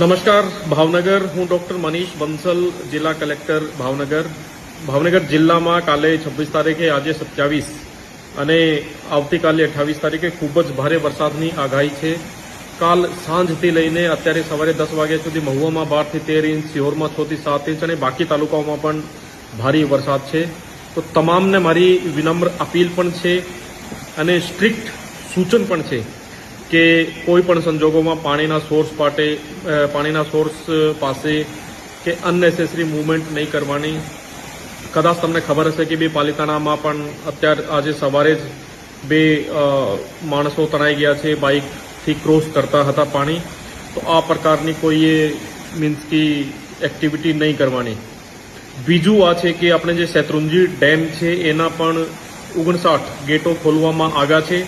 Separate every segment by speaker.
Speaker 1: નમસ્કાર, ભાવનગર. હું ડોક્ટર મનીષ બંસલ, જિલ્લા કલેક્ટર ભાવનગર. ભાવનગર જિલ્લામાં કાલે છવ્વીસ તારીખે, આજે સત્યાવીસ. અને આવતીકાલે અઠ્ઠાવીસ તારીખે ખૂબ જ ભારે વરસાદની આગાહી છે. કાલ સાંજથી લઈને અત્યારે સવારે દસ વાગ્યા સુધી મહુવામાં બારથી તેર ઇંચ, સિહોરમાં છ સાત ઇંચ અને બાકી તાલુકાઓમાં પણ ભારે વરસાદ છે. તો તમામને મારી વિનમ્ર અપીલ પણ છે અને સ્ટ્રિક્ટ સૂચન પણ છે. કે કોઈ પણ સંજોગોમાં પાણીના સોર્સ પાટે પાણીના સોર્સ પાસે કે અનનેસેસરી મૂવમેન્ટ નહીં કરવાની. કદાચ તમને ખબર હશે કે બે પાલિતાણામાં પણ અત્યારે, આજે સવારે જ બે માણસો તણાઈ ગયા છે, બાઇકથી ક્રોસ કરતા હતા પાણી. તો આ પ્રકારની કોઈએ મીન્સ કે એક્ટિવિટી નહીં કરવાની. બીજું આ છે કે આપણે જે શેત્રુંજી ડેમ છે, એના પણ ઓગણસાઠ ગેટો ખોલવામાં આવ્યા છે.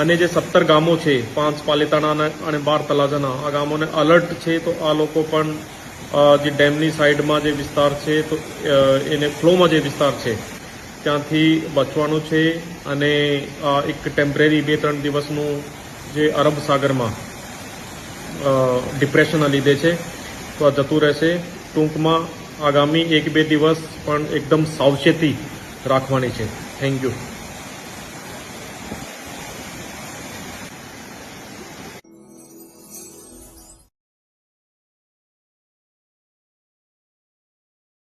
Speaker 1: અને જે સત્તર ગામો છે, પાંચ પાલિતાણાના અને બાર તલાજાના, આ ગામોને અલર્ટ છે તો આ લોકો પણ જે ડેમની સાઈડમાં જે વિસ્તાર છે તો એને ફ્લોમાં જે વિસ્તાર છે, ત્યાંથી બચવાનું છે અને એક ટેમ્પરરી બે ત્રણ દિવસનું જે અરબ સાગરમાં ડિપ્રેશનના લીધે છે, તો આ જતું રહેશે. ટૂંકમાં આગામી એક બે દિવસ પણ એકદમ સાવચેતી રાખવાની છે. Thank you